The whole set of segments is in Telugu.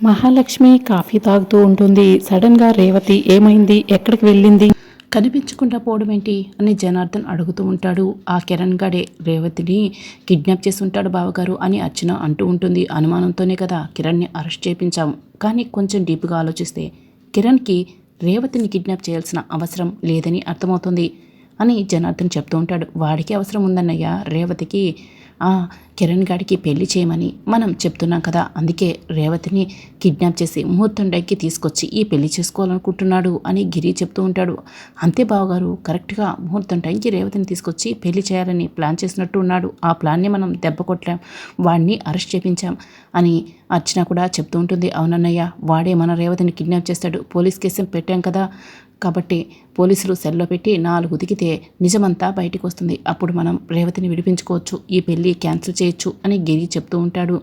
మహాలక్ష్మి కాఫీ తాగుతూ ఉంటుంది. సడన్గా రేవతి ఏమైంది? ఎక్కడికి వెళ్ళింది? కనిపించకుండా పోవడం ఏంటి? అని జనార్దన్ అడుగుతూ ఉంటాడు. ఆ కిరణ్ గడే రేవతిని కిడ్నాప్ చేసి ఉంటాడు బావగారు అని అర్చన అంటూ ఉంటుంది. అనుమానంతోనే కదా కిరణ్ని అరెస్ట్ చేయించాము కానీ కొంచెం డీప్గా ఆలోచిస్తే కిరణ్కి రేవతిని కిడ్నాప్ చేయాల్సిన అవసరం లేదని అర్థమవుతుంది అని జనార్దన్ చెప్తూ ఉంటాడు. వాడికి అవసరం ఉందన్నయ్య రేవతికి కిరణ్ గాడికి పెళ్ళి చేయమని మనం చెప్తున్నాం కదా. అందుకే రేవతిని కిడ్నాప్ చేసి ముహూర్తం డైకి తీసుకొచ్చి ఈ పెళ్ళి చేసుకోవాలనుకుంటున్నాడు అని గిరి చెప్తూ ఉంటాడు. అంతే బావగారు కరెక్ట్గా ముహూర్తం టైంకి రేవతిని తీసుకొచ్చి పెళ్ళి చేయాలని ప్లాన్ చేసినట్టు ఉన్నాడు. ఆ ప్లాన్ని మనం దెబ్బ కొట్టాం వాడిని అరెస్ట్ చేపించాం అని అర్చన కూడా చెప్తూ ఉంటుంది. అవునన్నయ్య వాడే మన రేవతిని కిడ్నాప్ చేస్తాడు. పోలీస్ కేసు పెట్టాం కదా. కాబట్టి పోలీసులు సెల్లో పెట్టి నాలుగు దిగితే నిజమంతా బయటకు వస్తుంది అప్పుడు మనం రేవతిని విడిపించుకోవచ్చు ఈ పెళ్ళి క్యాన్సిల్ చేయొచ్చు అని గిరి చెప్తూ ఉంటాడు.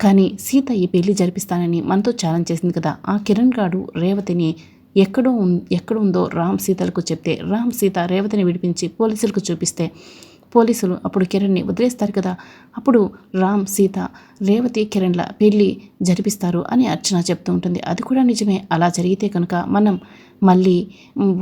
కానీ సీత ఈ పెళ్ళి జరిపిస్తానని మనతో ఛాలెంజ్ చేసింది కదా ఆ కిరణ్ గాడు రేవతిని ఎక్కడో ఎక్కడ ఉందో రామ్ సీతలకు చెప్తే రామ్ సీత రేవతిని విడిపించి పోలీసులకు చూపిస్తే పోలీసులు అప్పుడు కిరణ్ని వదిలేస్తారు కదా అప్పుడు రామ్ సీత రేవతి కిరణ్ల పెళ్ళి జరిపిస్తారు అని అర్చన చెప్తూ ఉంటుంది. అది కూడా నిజమే అలా జరిగితే కనుక మనం మళ్ళీ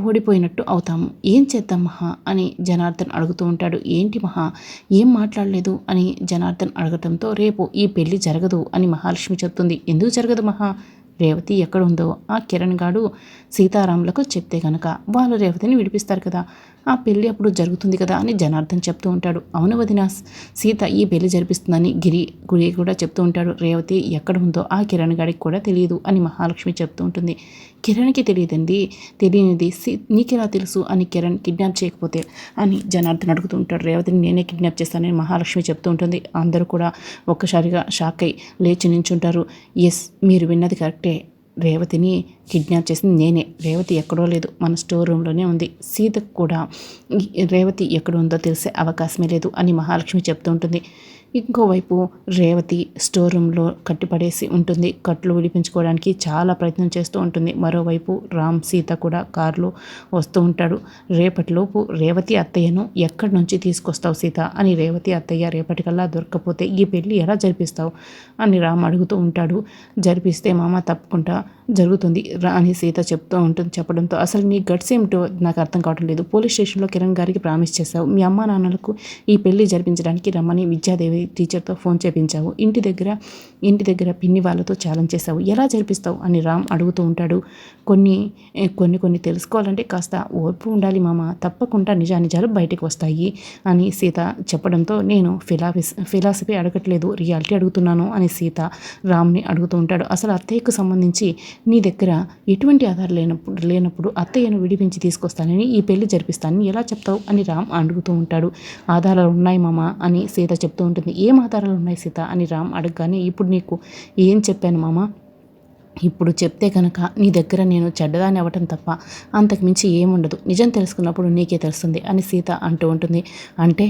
ఓడిపోయినట్టు అవుతాము. ఏం చేద్దాం మహా? అని జనార్దన్ అడుగుతూ ఉంటాడు. ఏంటి మహా? ఏం మాట్లాడలేదు? అని జనార్దన్ అడగటంతో రేపు ఈ పెళ్ళి జరగదు అని మహాలక్ష్మి చెప్తుంది. ఎందుకు జరగదు మహా? రేవతి ఎక్కడుందో ఆ కిరణ్ గాడు సీతారాములకు చెప్తే కనుక వాళ్ళు రేవతిని విడిపిస్తారు కదా. ఆ పెళ్ళి అప్పుడు జరుగుతుంది కదా అని జనార్దన్ చెప్తూ ఉంటాడు. అవును వదిన సీత ఈ పెళ్ళి జరిపిస్తుందని గిరి గురి కూడా చెప్తూ ఉంటాడు. రేవతి ఎక్కడ ఉందో ఆ కిరణ్ గాడికి కూడా తెలియదు అని మహాలక్ష్మి చెప్తూ ఉంటుంది. కిరణ్కి తెలియదండి. తెలియనిది నీకెలా తెలుసు అని కిరణ్ కిడ్నాప్ చేయకపోతే అని జనార్దన్ అడుగుతూ ఉంటాడు. రేవతిని నేనే కిడ్నాప్ చేస్తానని మహాలక్ష్మి చెప్తూ ఉంటుంది. అందరూ కూడా ఒక్కసారిగా షాక్ అయి లేచి నించుంటారు. ఎస్ మీరు విన్నది కరెక్టే. రేవతిని కిడ్నాప్ చేసింది నేనే. రేవతి ఎక్కడో లేదు. మన స్టోర్ రూమ్లోనే ఉంది. సీతకు కూడా రేవతి ఎక్కడ ఉందో తెలిసే అవకాశమే లేదు అని మహాలక్ష్మి చెప్తూ ఉంటుంది. ఇంకోవైపు రేవతి స్టోర్ రూమ్లో కట్టిపడేసి ఉంటుంది. కట్లు విడిపించుకోవడానికి చాలా ప్రయత్నం చేస్తూ ఉంటుంది. మరోవైపు రామ్ సీత కూడా కారులో వస్తూ ఉంటాడు. రేపటిలోపు రేవతి అత్తయ్యను ఎక్కడి నుంచి తీసుకొస్తావు సీత? అని రేవతి అత్తయ్య రేపటికల్లా దొరకపోతే ఈ పెళ్ళి ఎలా జరిపిస్తావు? అని రామ్ అడుగుతూ ఉంటాడు. జరిపిస్తే మామ తప్పకుండా జరుగుతుంది అని సీత చెప్తూ ఉంటుంది చెప్పడంతో అసలు నీ గట్స్ ఏమిటో నాకు అర్థం కావడం లేదు. పోలీస్ స్టేషన్లో కిరణ్ గారికి ప్రామిస్ చేశావు. మీ అమ్మ నాన్నలకు ఈ పెళ్ళి జరిపించడానికి రమ్మని విద్యాదేవి టీచర్తో ఫోన్ చేపించావు. ఇంటి దగ్గర ఇంటి దగ్గర పిన్ని వాళ్ళతో ఛాలెంజ్ చేశావు ఎలా జరిపిస్తావు అని రామ్ అడుగుతూ ఉంటాడు. కొన్ని కొన్ని కొన్ని తెలుసుకోవాలంటే కాస్త ఓర్పు ఉండాలి మామ తప్పకుండా నిజా నిజాలు బయటకు వస్తాయి అని సీత చెప్పడంతో నేను ఫిలాఫిస్ ఫిలాసఫీ అడగట్లేదు రియాలిటీ అడుగుతున్నాను అని సీత రామ్ని అడుగుతూ ఉంటాడు. అసలు అత్తయ్యకు సంబంధించి నీ దగ్గర ఎటువంటి ఆధారం లేనప్పుడు లేనప్పుడు అత్తయ్యను విడిపించి తీసుకొస్తానని ఈ పెళ్ళి జరిపిస్తానని ఎలా చెప్తావు అని రామ్ అడుగుతూ ఉంటాడు. ఆధారాలు ఉన్నాయి మామ అని సీత చెప్తూ ఉంటుంది. ఏం ఆధారాలు ఉన్నాయి సీత అని రామ్ అడగగానే ఇప్పుడు నీకు ఏం చెప్పాను మామ? ఇప్పుడు చెప్తే కనుక నీ దగ్గర నేను చెడ్డదాన్ని అవ్వటం తప్ప అంతకుమించి ఏముండదు. నిజం తెలుసుకున్నప్పుడు నీకే తెలుస్తుంది అని సీత అంటూ ఉంటుంది. అంటే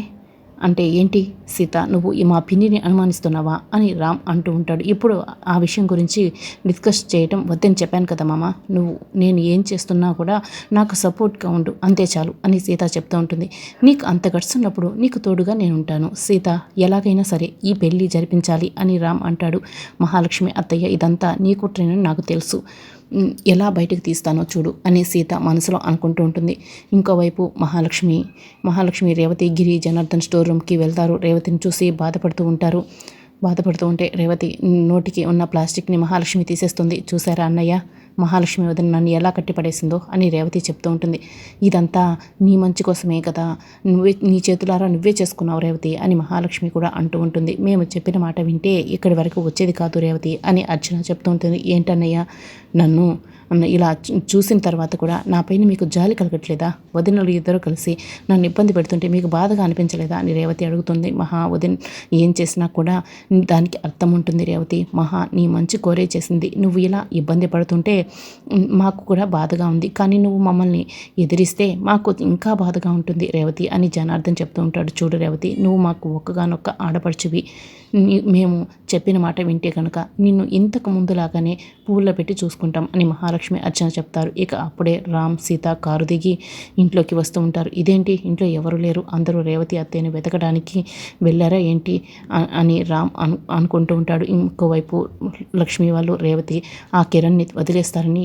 అంటే ఏంటి సీత నువ్వు మా పిన్నిని అనుమానిస్తున్నావా అని రామ్ అంటూ ఉంటాడు. ఇప్పుడు ఆ విషయం గురించి డిస్కస్ చేయటం వద్దని చెప్పాను కదా మామ. నువ్వు నేను ఏం చేస్తున్నా కూడా నాకు సపోర్ట్గా ఉండు అంతే చాలు అని సీత చెప్తూ ఉంటుంది. నీకు అంత గడుస్తున్నప్పుడు నీకు తోడుగా నేను ఉంటాను. సీత ఎలాగైనా సరే ఈ పెళ్ళి జరిపించాలి అని రామ్ అంటాడు. మహాలక్ష్మి అత్తయ్య ఇదంతా నీ కుట్రేనని నాకు తెలుసు. ఎలా బయటకు తీస్తానో చూడు అని సీత మనసులో అనుకుంటూ ఉంటుంది. ఇంకోవైపు మహాలక్ష్మి మహాలక్ష్మి రేవతి గిరి జనార్దన్ స్టోర్ రూమ్కి వెళ్తారు. రేవతిని చూసి బాధపడుతూ ఉంటారు. బాధపడుతూ ఉంటే రేవతి నోటికి ఉన్న ప్లాస్టిక్ని మహాలక్ష్మి తీసేస్తుంది. చూసారా అన్నయ్య? మహాలక్ష్మి వదిన నన్ను ఎలా కట్టిపడేసిందో అని రేవతి చెప్తూ ఉంటుంది. ఇదంతా నీ మంచి కోసమే కదా. నువ్వే నీ చేతులారా నువ్వే చేసుకున్నావు రేవతి అని మహాలక్ష్మి కూడా అంటూ ఉంటుంది. మేము చెప్పిన మాట వింటే ఇక్కడి వరకు వచ్చేది కాదు రేవతి అని అర్చన చెప్తూ ఉంటుంది. ఏంటన్నయ్య? నన్ను ఇలా చూసిన తర్వాత కూడా నాపైన మీకు జాలి కలగట్లేదా? వదినలు ఇద్దరు కలిసి నన్ను ఇబ్బంది పెడుతుంటే మీకు బాధగా అనిపించలేదా? అని రేవతి అడుగుతుంది. మహా వదిన్ ఏం చేసినా కూడా దానికి అర్థం ఉంటుంది రేవతి. మహా నీ మంచి కోరే చేసింది. నువ్వు ఇలా ఇబ్బంది పడుతుంటే మాకు కూడా బాధగా ఉంది. కానీ నువ్వు మమ్మల్ని ఎదిరిస్తే మాకు ఇంకా బాధగా ఉంటుంది రేవతి అని జనార్దన్ చెప్తూ ఉంటాడు. చూడు రేవతి నువ్వు మాకు ఒక్కగానొక్క ఆడపడుచువి. మేము చెప్పిన మాట వింటే కనుక నిన్ను ఇంతకు ముందులాగానే పువ్వుల్లో పెట్టి చూసుకుంటాం అని మహాలక్ష్మి లక్ష్మి అర్చన చెప్తారు. ఇక అప్పుడే రామ్ సీత కారు దిగి ఇంట్లోకి వస్తూ ఉంటారు. ఇదేంటి? ఇంట్లో ఎవరు లేరు. అందరూ రేవతి అత్తయ్యని వెతకడానికి వెళ్ళారా ఏంటి అని రామ్ అను అనుకుంటూ ఉంటాడు. ఇంకోవైపు లక్ష్మి వాళ్ళు రేవతి ఆ కిరణ్ని వదిలేస్తారని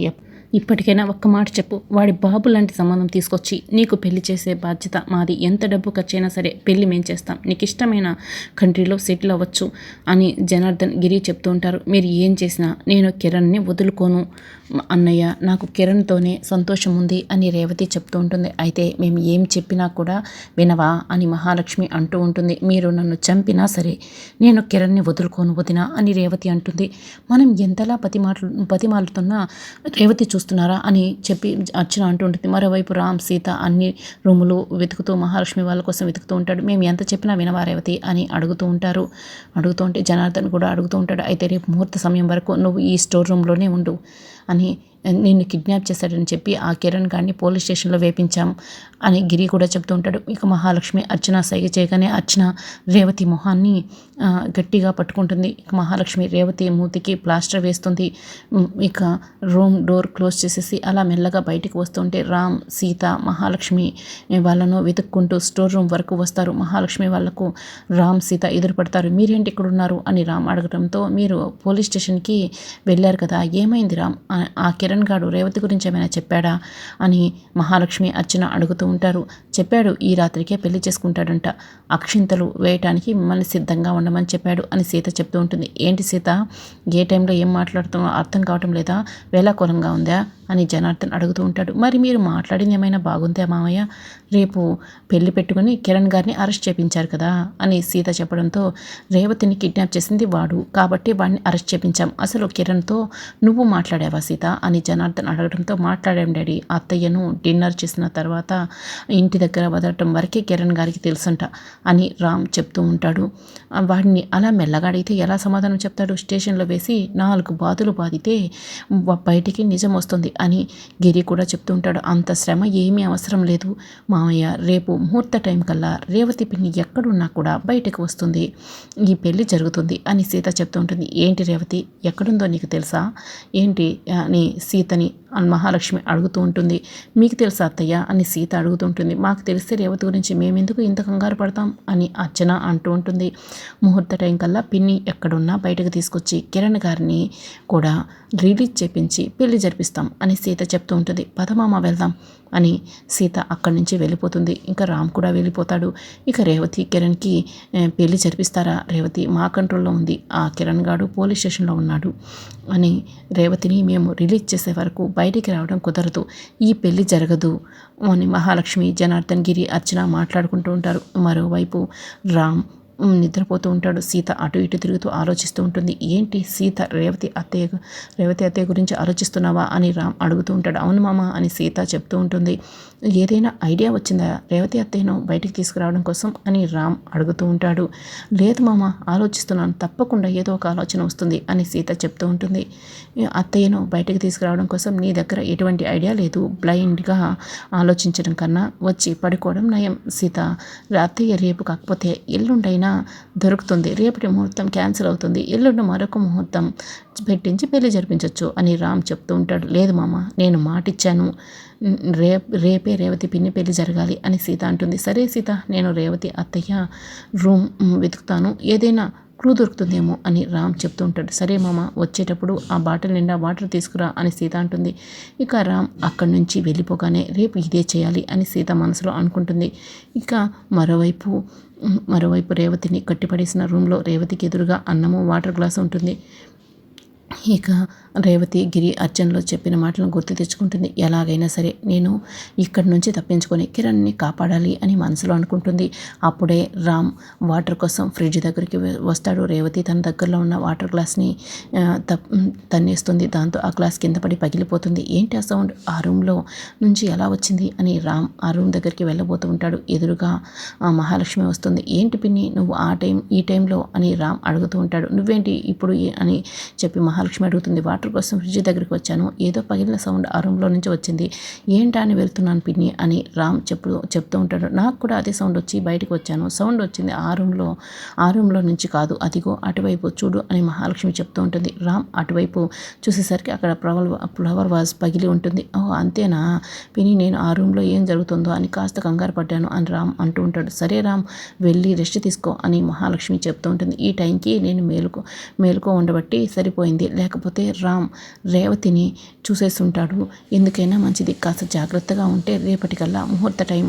ఇప్పటికైనా ఒక్క మాట చెప్పు. వాడి బాబు లాంటి సంబంధం తీసుకొచ్చి నీకు పెళ్ళి చేసే బాధ్యత మాది. ఎంత డబ్బు ఖర్చైనా సరే పెళ్ళి మేం చేస్తాం. నీకు ఇష్టమైన కంట్రీలో సెటిల్ అవ్వచ్చు అని జనార్దన్ గిరి చెప్తూ ఉంటారు. మీరు ఏం చేసినా నేను కిరణ్ని వదులుకోను. అన్నయ్య నాకు కిరణ్తోనే సంతోషం ఉంది అని రేవతి చెప్తూ ఉంటుంది. అయితే మేము ఏం చెప్పినా కూడా వినవా అని మహాలక్ష్మి అంటూ ఉంటుంది. మీరు నన్ను చంపినా సరే నేను కిరణ్ని వదులుకోను వదినా అని రేవతి అంటుంది. మనం ఎంతలా పతిమాటలు పతిమాలుతున్నా రేవతి చూస్తున్నారా అని చెప్పి అర్చన అంటూ ఉంటుంది. మరోవైపు రామ్ సీత అన్ని రూములు వెతుకుతూ మహాలక్ష్మి వాళ్ళ కోసం వెతుకుతూ ఉంటాడు. మేము ఎంత చెప్పినా వినవారేవతి అని అడుగుతూ ఉంటారు. అడుగుతూ ఉంటే జనార్దన్ కూడా అడుగుతూ ఉంటాడు. అయితే రేపు ముహూర్త సమయం వరకు నువ్వు ఈ స్టోర్ రూమ్లోనే ఉండు. అని నిన్ను కిడ్నాప్ చేశాడని చెప్పి ఆ కిరణ్ గారిని పోలీస్ స్టేషన్లో వేపించాం అని గిరి కూడా చెప్తూ ఉంటాడు. ఇక మహాలక్ష్మి అర్చన సైగ చేయగానే అర్చన రేవతి మొహాన్ని గట్టిగా పట్టుకుంటుంది. ఇక మహాలక్ష్మి రేవతి మూతికి ప్లాస్టర్ వేస్తుంది. ఇక రూమ్ డోర్ క్లోజ్ చేసేసి అలా మెల్లగా బయటికి వస్తుంటే రామ్ సీత మహాలక్ష్మి వాళ్ళను వెతుక్కుంటూ స్టోర్ రూమ్ వరకు వస్తారు. మహాలక్ష్మి వాళ్ళకు రామ్ సీత ఎదురుపడతారు. మీరేంటి ఇక్కడ ఉన్నారు అని రామ్ అడగడంతో మీరు పోలీస్ స్టేషన్కి వెళ్ళారు కదా ఏమైంది రామ్? ఆ కిరణ్ గాడు రేవతి గురించి ఏమైనా చెప్పాడా అని మహాలక్ష్మి అర్చన అడుగుతూ ఉంటారు. చెప్పాడు ఈ రాత్రికే పెళ్ళి చేసుకుంటాడంట. అక్షింతలు వేయటానికి మిమ్మల్ని సిద్ధంగా ఉండమని చెప్పాడు అని సీత చెప్తూ ఉంటుంది. ఏంటి సీత? ఏ టైంలో ఏం మాట్లాడుతున్నా అర్థం కావటం లేదా? వేలాకోలంగా ఉందా? అని జనార్దన్ అడుగుతూ ఉంటాడు. మరి మీరు మాట్లాడింది ఏమైనా బాగుందే మామయ్య రేపు పెళ్ళి పెట్టుకుని కిరణ్ గారిని అరెస్ట్ చేపించారు కదా అని సీత చెప్పడంతో రేవతిని కిడ్నాప్ చేసింది వాడు. కాబట్టి వాడిని అరెస్ట్ చేపించాం. అసలు కిరణ్తో నువ్వు మాట్లాడావా సీత? అని జనార్దన్ అడగడంతో మాట్లాడాం డాడీ. అత్తయ్యను డిన్నర్ చేసిన తర్వాత ఇంటి దగ్గర వదలటం వరకే కిరణ్ గారికి తెలుసంట అని రామ్ చెప్తూ ఉంటాడు. వాడిని అలా మెల్లగా అడిగితే ఎలా సమాధానం చెప్తాడు? స్టేషన్లో వేసి నాలుగు బాధలు బాధితే బయటికి నిజం వస్తుంది. అని గిరి కూడా చెప్తుంటాడు అంత శ్రమ ఏమీ అవసరం లేదు మామయ్య. రేపు ముహూర్త టైం కల్లా రేవతి పిన్ని ఎక్కడున్నా కూడా బయటకు వస్తుంది. ఈ పెళ్ళి జరుగుతుంది అని సీత చెప్తూ ఉంటుంది. ఏంటి రేవతి? ఎక్కడుందో నీకు తెలుసా? ఏంటి అని సీతని అని మహాలక్ష్మి అడుగుతూ ఉంటుంది. మీకు తెలుసా అత్తయ్య? అని సీత అడుగుతుంటుంది మాకు తెలిస్తే రేవతి గురించి మేమెందుకు ఇంత కంగారు పడతాం? అని అర్చన అంటూ ఉంటుంది. ముహూర్త టైం కల్లా పిన్ని ఎక్కడున్నా బయటకు తీసుకొచ్చి కిరణ్ గారిని కూడా రిలీజ్ చేపించి పెళ్ళి జరిపిస్తాం అని సీత చెప్తూ ఉంటుంది. పదమామ వెళ్దాం. అని సీత అక్కడి నుంచి వెళ్ళిపోతుంది. ఇంకా రామ్ కూడా వెళ్ళిపోతాడు. ఇక రేవతి కిరణ్కి పెళ్ళి జరిపిస్తారా? రేవతి మా కంట్రోల్లో ఉంది. ఆ కిరణ్ గాడు పోలీస్ స్టేషన్లో ఉన్నాడు అని రేవతిని మేము రిలీజ్ చేసే వరకు బయటికి రావడం కుదరదు. ఈ పెళ్ళి జరగదు అని మహాలక్ష్మి జనార్దన్ గిరి అర్చన మాట్లాడుకుంటూ ఉంటారు. మరోవైపు రామ్ నిద్రపోతూ ఉంటాడు. సీత అటు ఇటు తిరుగుతూ ఆలోచిస్తూ ఉంటుంది. ఏంటి సీత రేవతి అత్తయ్య రేవతి అత్తయ్య గురించి ఆలోచిస్తున్నావా అని రామ్ అడుగుతూ ఉంటాడు. అవును మామ అని సీత చెప్తూ ఉంటుంది. ఏదైనా ఐడియా వచ్చిందా? రేవతి అత్తయ్యను బయటికి తీసుకురావడం కోసం అని రామ్ అడుగుతూ ఉంటాడు. లేదు మామ ఆలోచిస్తున్నాను. తప్పకుండా ఏదో ఒక ఆలోచన వస్తుంది అని సీత చెప్తూ ఉంటుంది. అత్తయ్యను బయటకు తీసుకురావడం కోసం నీ దగ్గర ఎటువంటి ఐడియా లేదు. బ్లైండ్గా ఆలోచించడం కన్నా వచ్చి పడుకోవడం నయం సీత. అత్తయ్య రేపు కాకపోతే ఎల్లుండైనా దొరుకుతుంది. రేపటి ముహూర్తం క్యాన్సిల్ అవుతుంది. ఎల్లుండి మరొక ముహూర్తం పెట్టించి పెళ్ళి జరిపించవచ్చు అని రామ్ చెప్తూ ఉంటాడు. లేదు మామ నేను మాటిచ్చాను. రే రేపే రేవతి పిన్ని పెళ్ళి జరగాలి అని సీత అంటుంది. సరే సీత నేను రేవతి అత్తయ్య రూమ్ వెతుకుతాను. ఏదైనా క్లూ దొరుకుతుందేమో అని రామ్ చెప్తూ ఉంటాడు. సరే మామ వచ్చేటప్పుడు ఆ బాటిల్ నిండా వాటర్ తీసుకురా అని సీత అంటుంది. ఇక రామ్ అక్కడి నుంచి వెళ్ళిపోగానే రేపు ఇదే చేయాలి అని సీత మనసులో అనుకుంటుంది. ఇక మరోవైపు మరోవైపు రేవతిని కట్టిపడేసిన రూమ్లో రేవతికి ఎదురుగా అన్నము వాటర్ గ్లాస్ ఉంటుంది. ఇక రేవతి గిరి అర్జున్లో చెప్పిన మాటలను గుర్తు తెచ్చుకుంటుంది. ఎలాగైనా సరే నేను ఇక్కడి నుంచి తప్పించుకొని కిరణ్ని కాపాడాలి అని మనసులో అనుకుంటుంది. అప్పుడే రామ్ వాటర్ కోసం ఫ్రిడ్జ్ దగ్గరికి వస్తాడు. రేవతి తన దగ్గరలో ఉన్న వాటర్ గ్లాస్ని తన్నేస్తుంది. దాంతో ఆ గ్లాస్ కింద పడి పగిలిపోతుంది. ఏంటి ఆ సౌండ్? ఆ రూమ్లో నుంచి ఎలా వచ్చింది? అని రామ్ ఆ రూమ్ దగ్గరికి వెళ్ళబోతూ ఉంటాడు. ఎదురుగా మహాలక్ష్మి వస్తుంది. ఏంటి పిన్ని? నువ్వు ఆ టైం ఈ టైంలో? అని రామ్ అడుగుతూ ఉంటాడు. నువ్వేంటి ఇప్పుడు అని చెప్పి మహాలక్ష్మి అడుగుతుంది. వాటర్ వాటర్ కోసం ఫ్రిడ్జ్ దగ్గరికి వచ్చాను. ఏదో పగిలిన సౌండ్ ఆ రూమ్లో నుంచి వచ్చింది. ఏంటా అని వెళ్తున్నాను పిన్ని అని రామ్ చెప్పు చెప్తూ ఉంటాడు. నాకు కూడా అదే సౌండ్ వచ్చి బయటకు వచ్చాను. సౌండ్ వచ్చింది ఆ రూమ్లో ఆ రూమ్లో నుంచి కాదు. అదిగో అటువైపు చూడు అని మహాలక్ష్మి చెప్తూ ఉంటుంది. రామ్ అటువైపు చూసేసరికి అక్కడ ఫ్లవర్ ఫ్లవర్ వాజ్ పగిలి ఉంటుంది. ఓ అంతేనా? పిని నేను ఆ రూమ్లో ఏం జరుగుతుందో అని కాస్త కంగారు పడ్డాను అని రామ్ అంటూ ఉంటాడు. సరే రామ్ వెళ్ళి రెస్ట్ తీసుకో అని మహాలక్ష్మి చెప్తూ ఉంటుంది. ఈ టైంకి నేను మేలుకో మేలుకో ఉండబట్టి సరిపోయింది. లేకపోతే రామ్ రేవతిని చూసేస్తుంటాడు. ఎందుకైనా మంచిది. కాస్త జాగ్రత్తగా ఉంటే రేపటికల్లా ముహూర్త టైం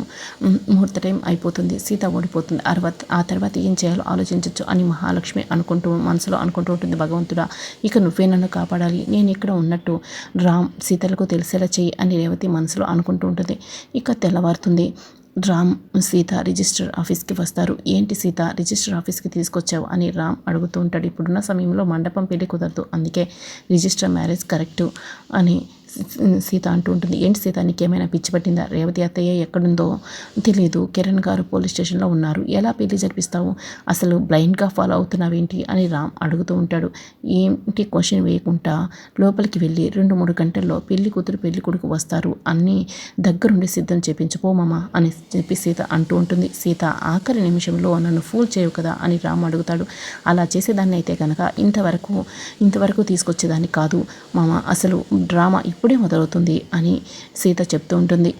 ముహూర్త టైం అయిపోతుంది. సీత ఓడిపోతుంది. అర్వత్ ఆ తర్వాత ఏం చేయాలో ఆలోచించవచ్చు అని మహాలక్ష్మి అనుకుంటూ మనసులో అనుకుంటూ ఉంటుంది భగవంతుడా. ఇక నువ్వే నన్ను కాపాడాలి. నేను ఇక్కడ ఉన్నట్టు రామ్ సీతలకు తెలిసేలా చెయ్యి అని రేవతి మనసులో అనుకుంటూ ఉంటుంది. ఇక తెల్లవారుతుంది. రామ్ సీత రిజిస్టర్ ఆఫీస్కి వస్తారు. ఏంటి సీత రిజిస్టర్ ఆఫీస్కి తీసుకొచ్చావు అని రామ్ అడుగుతూ ఉంటాడు. ఇప్పుడున్న సమయంలో మండపం పెళ్ళి కుదరదు. అందుకే రిజిస్టర్ మ్యారేజ్ కరెక్టు అని సీత అంటూ ఉంటుంది. ఏంటి సీత నీకేమైనా పిచ్చి పట్టిందా? రేవతి అత్తయ్య ఎక్కడుందో తెలియదు కిరణ్ గారు పోలీస్ స్టేషన్లో ఉన్నారు. ఎలా పెళ్ళి జరిపిస్తావు? అసలు బ్లైండ్గా ఫాలో అవుతున్నావేంటి? అని రామ్ అడుగుతూ ఉంటాడు. ఏంటి క్వశ్చన్ వేయకుండా లోపలికి వెళ్ళి రెండు మూడు గంటల్లో పెళ్ళి కూతురు పెళ్ళి కొడుకు వస్తారు. అన్నీ దగ్గరుండి సిద్ధం చేపించుకోమమ్మా అని చెప్పి సీత అంటూ ఉంటుంది. సీత ఆఖరి నిమిషంలో నన్ను ఫూల్ చేయవు కదా అని రామ్ అడుగుతాడు. అలా చేసేదాన్ని అయితే కనుక ఇంతవరకు ఇంతవరకు తీసుకొచ్చేదాన్ని కాదు. మామ అసలు డ్రామా ఇప్పుడే మొదలవుతుంది అని సీత చెప్తూ ఉంటుంది.